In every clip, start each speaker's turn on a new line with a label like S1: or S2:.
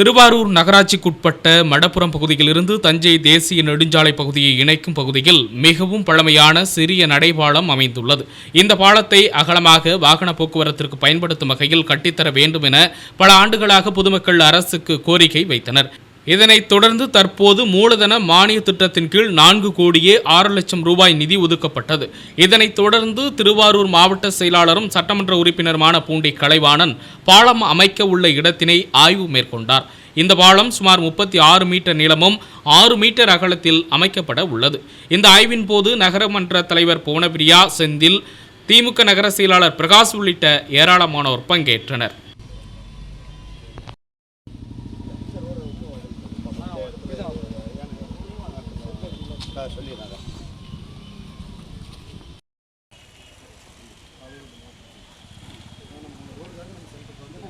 S1: திருவாரூர் நகராட்சிக்குட்பட்ட மடப்புறம் பகுதியிலிருந்து தஞ்சை தேசிய நெடுஞ்சாலை பகுதியை இணைக்கும் பகுதியில் மிகவும் பழமையான சிறிய நடைபாலம் அமைந்துள்ளது. இந்த பாலத்தை அகலமாக வாகன போக்குவரத்திற்கு பயன்படுத்தும் வகையில் கட்டித்தர வேண்டும் என பல ஆண்டுகளாக பொதுமக்கள் அரசுக்கு கோரிக்கை வைத்தனர். இதனைத் தொடர்ந்து தற்போது மூலதன மானிய திட்டத்தின் கீழ் நான்கு கோடியே ஆறு லட்சம் ரூபாய் நிதி ஒதுக்கப்பட்டது. இதனைத் தொடர்ந்து திருவாரூர் மாவட்ட செயலாளரும் சட்டமன்ற உறுப்பினருமான பூண்டி கலைவாணன் பாலம் அமைக்க உள்ள இடத்தினை ஆய்வு மேற்கொண்டார். இந்த பாலம் சுமார் முப்பத்தி ஆறு மீட்டர் நீளமும் ஆறு மீட்டர் அகலத்தில் அமைக்கப்பட உள்ளது. இந்த ஆய்வின் போது நகரமன்ற தலைவர் புவனபிரியா செந்தில் திமுக நகர செயலாளர் பிரகாஷ் உள்ளிட்ட ஏராளமானோர் பங்கேற்றனர்.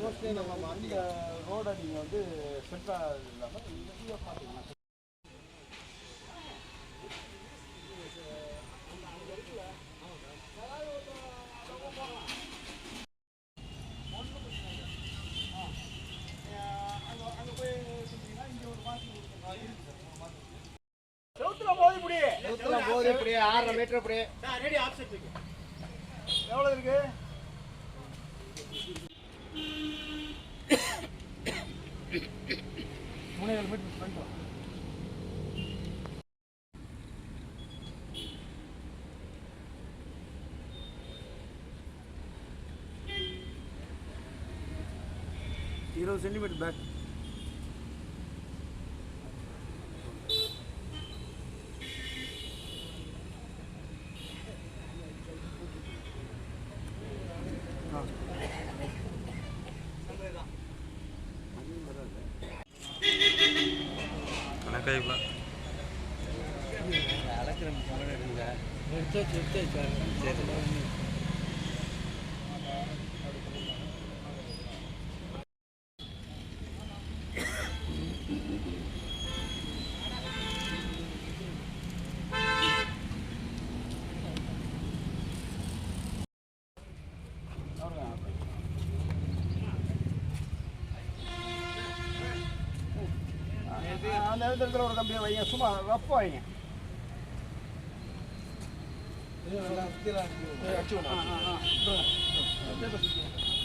S2: மோஸ்ட்லி நம்ம அந்த ரோடை நீங்கள் வந்து சென்ட்ரல் இல்லாமல் இங்கே பார்த்தீங்கன்னா செவுத்துல போகுது இப்படி ஆறரை மீட்டர் இப்படி எவ்வளோ இருக்கு மூணேழு மீட்டர் ஃப்ரண்ட் இருபது சென்டிமீட்டர் பேக் கைப்பில் எடுத்தாச்சு எடுத்தாச்சு அந்த இடத்துல ஒரு கம்பியை வைங்க சும்மா ரஃப் வைங்க அடிச்சு.